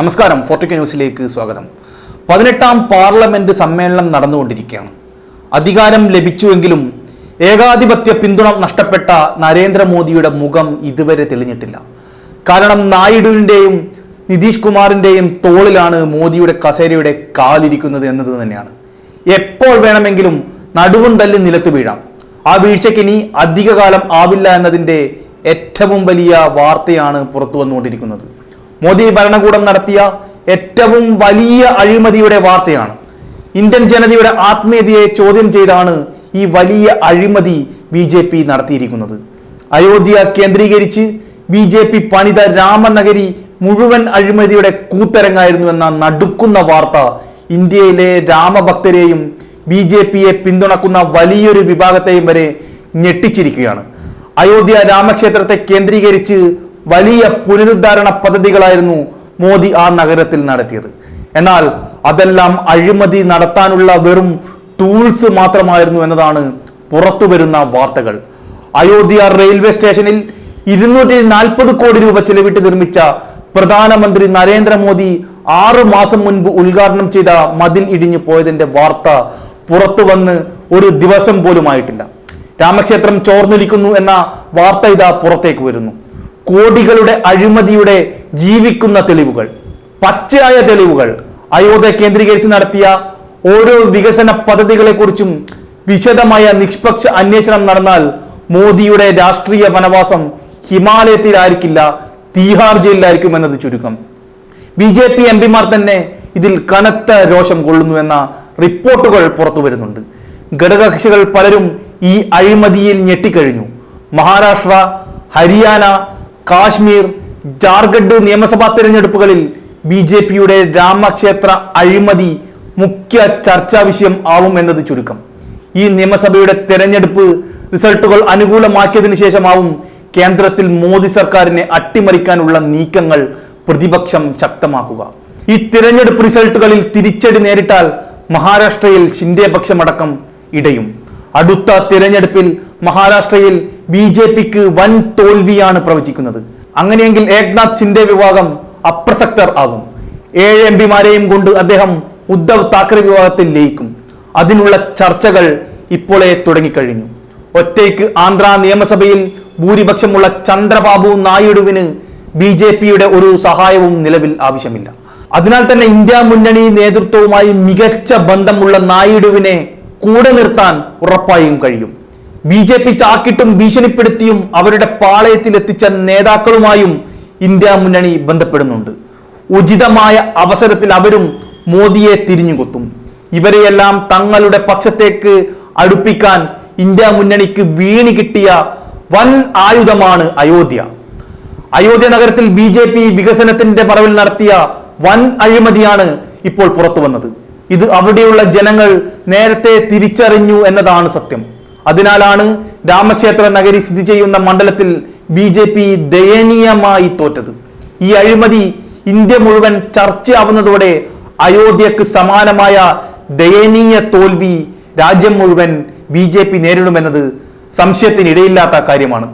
നമസ്കാരം ഫോർട്ടിക്ക ന്യൂസിലേക്ക് സ്വാഗതം. പതിനെട്ടാം പാർലമെന്റ് സമ്മേളനം നടന്നുകൊണ്ടിരിക്കുകയാണ്. അധികാരം ലഭിച്ചുവെങ്കിലും ഏകാധിപത്യ പിന്തുണ നഷ്ടപ്പെട്ട നരേന്ദ്രമോദിയുടെ മുഖം ഇതുവരെ തെളിഞ്ഞിട്ടില്ല. കാരണം നായിഡുവിന്റെയും നിതീഷ് കുമാറിന്റെയും തോളിലാണ് മോദിയുടെ കസേരയുടെ കാലിരിക്കുന്നത് എന്നത് തന്നെയാണ്. എപ്പോൾ വേണമെങ്കിലും നടുവും തല്ലി നിലത്ത് വീഴാം. ആ വീഴ്ചയ്ക്ക് ഇനി അധികകാലം ആവില്ല എന്നതിന്റെ ഏറ്റവും വലിയ വാർത്തയാണ് പുറത്തു വന്നുകൊണ്ടിരിക്കുന്നത് മോദി ഭരണകൂടം നടത്തിയ ഏറ്റവും വലിയ അഴിമതിയുടെ വാർത്തയാണ്. ഇന്ത്യൻ ജനതയുടെ ആത്മീയതയെ ചോദ്യം ചെയ്താണ് ഈ വലിയ അഴിമതി ബി ജെ പി നടത്തിയിരിക്കുന്നത്. അയോധ്യ കേന്ദ്രീകരിച്ച് ബി ജെ പി പണിത രാമനഗരി മുഴുവൻ അഴിമതിയുടെ കൂത്തരങ്ങായിരുന്നു എന്ന നടുക്കുന്ന വാർത്ത ഇന്ത്യയിലെ രാമഭക്തരെയും ബി ജെ പിയെ പിന്തുണക്കുന്ന വലിയൊരു വിഭാഗത്തെയും വരെ ഞെട്ടിച്ചിരിക്കുകയാണ്. അയോധ്യ രാമക്ഷേത്രത്തെ കേന്ദ്രീകരിച്ച് വലിയ പുനരുദ്ധാരണ പദ്ധതികളായിരുന്നു മോദി ആ നഗരത്തിൽ നടത്തിയത്. എന്നാൽ അതെല്ലാം അഴിമതി നടത്താനുള്ള വെറും ടൂൾസ് മാത്രമായിരുന്നു എന്നതാണ് പുറത്തു വരുന്ന വാർത്തകൾ. അയോധ്യ റെയിൽവേ സ്റ്റേഷനിൽ ഇരുന്നൂറ്റി നാൽപ്പത് കോടി രൂപ ചെലവിട്ട് നിർമ്മിച്ച പ്രധാനമന്ത്രി നരേന്ദ്രമോദി ആറു മാസം മുൻപ് ഉദ്ഘാടനം ചെയ്ത മതിൽ ഇടിഞ്ഞു പോയതിന്റെ വാർത്ത പുറത്തു വന്ന് ഒരു ദിവസം പോലും ആയിട്ടില്ല രാമക്ഷേത്രം ചോർന്നൊലിക്കുന്നു എന്ന വാർത്ത ഇതാ പുറത്തേക്ക് വരുന്നു. കോടികളുടെ അഴിമതിയുടെ ജീവിക്കുന്ന തെളിവുകൾ പച്ചയായ തെളിവുകൾ. അയോധ്യ കേന്ദ്രീകരിച്ച് നടത്തിയ ഓരോ വികസന പദ്ധതികളെക്കുറിച്ചും വിശദമായ നിഷ്പക്ഷ അന്വേഷണം നടന്നാൽ മോദിയുടെ രാഷ്ട്രീയ വനവാസം ഹിമാലയത്തിലായിരിക്കില്ല തീഹാർ ജയിലിലായിരിക്കും എന്നത് ചുരുക്കം. ബി ജെ പി എം പിമാർ തന്നെ ഇതിൽ കനത്ത രോഷം കൊള്ളുന്നു എന്ന റിപ്പോർട്ടുകൾ പുറത്തു വരുന്നുണ്ട്. ഘടകകക്ഷികൾ പലരും ഈ അഴിമതിയിൽ ഞെട്ടിക്കഴിഞ്ഞു. മഹാരാഷ്ട്ര ഹരിയാന കാശ്മീർ ജാർഖണ്ഡ് നിയമസഭാ തിരഞ്ഞെടുപ്പുകളിൽ ബി ജെ പിയുടെ രാമക്ഷേത്ര അഴിമതി മുഖ്യ ചർച്ചാ വിഷയം ആവും എന്നത് ചുരുക്കം. ഈ നിയമസഭയുടെ തെരഞ്ഞെടുപ്പ് റിസൾട്ടുകൾ അനുകൂലമാക്കിയതിനു ശേഷമാവും കേന്ദ്രത്തിൽ മോദി സർക്കാരിനെ അട്ടിമറിക്കാനുള്ള നീക്കങ്ങൾ പ്രതിപക്ഷം ശക്തമാക്കുക. ഈ തിരഞ്ഞെടുപ്പ് റിസൾട്ടുകളിൽ തിരിച്ചടി നേരിട്ടാൽ മഹാരാഷ്ട്രയിൽ ഷിൻഡെ പക്ഷമടക്കം ഇടയും. അടുത്ത തിരഞ്ഞെടുപ്പിൽ മഹാരാഷ്ട്രയിൽ ബി ജെ പിക്ക് വൻ തോൽവിയാണ് പ്രവചിക്കുന്നത്. അങ്ങനെയെങ്കിൽ ഏക്നാഥ് ഷിൻഡെ വിഭാഗം അപ്രസക്തർ ആകും. ഏഴ് എം പിമാരെയും കൊണ്ട് അദ്ദേഹം ഉദ്ധവ് താക്കറെ വിഭാഗത്തിൽ ലയിക്കും. അതിനുള്ള ചർച്ചകൾ ഇപ്പോഴേ തുടങ്ങിക്കഴിഞ്ഞു. ഒറ്റയ്ക്ക് ആന്ധ്ര നിയമസഭയിൽ ഭൂരിപക്ഷമുള്ള ചന്ദ്രബാബു നായിഡുവിന് ബി ജെ പിയുടെ ഒരു സഹായവും നിലവിൽ ആവശ്യമില്ല. അതിനാൽ തന്നെ ഇന്ത്യ മുന്നണി നേതൃത്വവുമായി മികച്ച ബന്ധമുള്ള നായിഡുവിനെ കൂടെ നിർത്താൻ ഉറപ്പായും കഴിയും. ബി ജെ പി ചാക്കിട്ടും ഭീഷണിപ്പെടുത്തിയും അവരുടെ പാളയത്തിൽ എത്തിച്ച നേതാക്കളുമായും ഇന്ത്യ മുന്നണി ബന്ധപ്പെടുന്നുണ്ട്. ഉചിതമായ അവസരത്തിൽ അവരും മോദിയെ തിരിഞ്ഞുകൊത്തും. ഇവരെയെല്ലാം തങ്ങളുടെ പക്ഷത്തേക്ക് അടുപ്പിക്കാൻ ഇന്ത്യ മുന്നണിക്ക് വീണി കിട്ടിയ വൻ ആയുധമാണ് അയോധ്യ. അയോധ്യ നഗരത്തിൽ ബി ജെ പി വികസനത്തിന്റെ പറവിൽ നടത്തിയ വൻ അഴിമതിയാണ് ഇപ്പോൾ പുറത്തു വന്നത് ഇത് അവിടെയുള്ള ജനങ്ങൾ നേരത്തെ തിരിച്ചറിഞ്ഞു എന്നതാണ് സത്യം. അതിനാലാണ് രാമക്ഷേത്ര നഗരി സ്ഥിതി ചെയ്യുന്ന മണ്ഡലത്തിൽ ബി ജെ പി ദയനീയമായി തോറ്റത്. ഈ അഴിമതി ഇന്ത്യ മുഴുവൻ ചർച്ചയാവുന്നതോടെ അയോധ്യക്ക് സമാനമായ ദയനീയ തോൽവി രാജ്യം മുഴുവൻ ബി ജെ പി നേരിടുമെന്നത് സംശയത്തിനിടയില്ലാത്ത കാര്യമാണ്.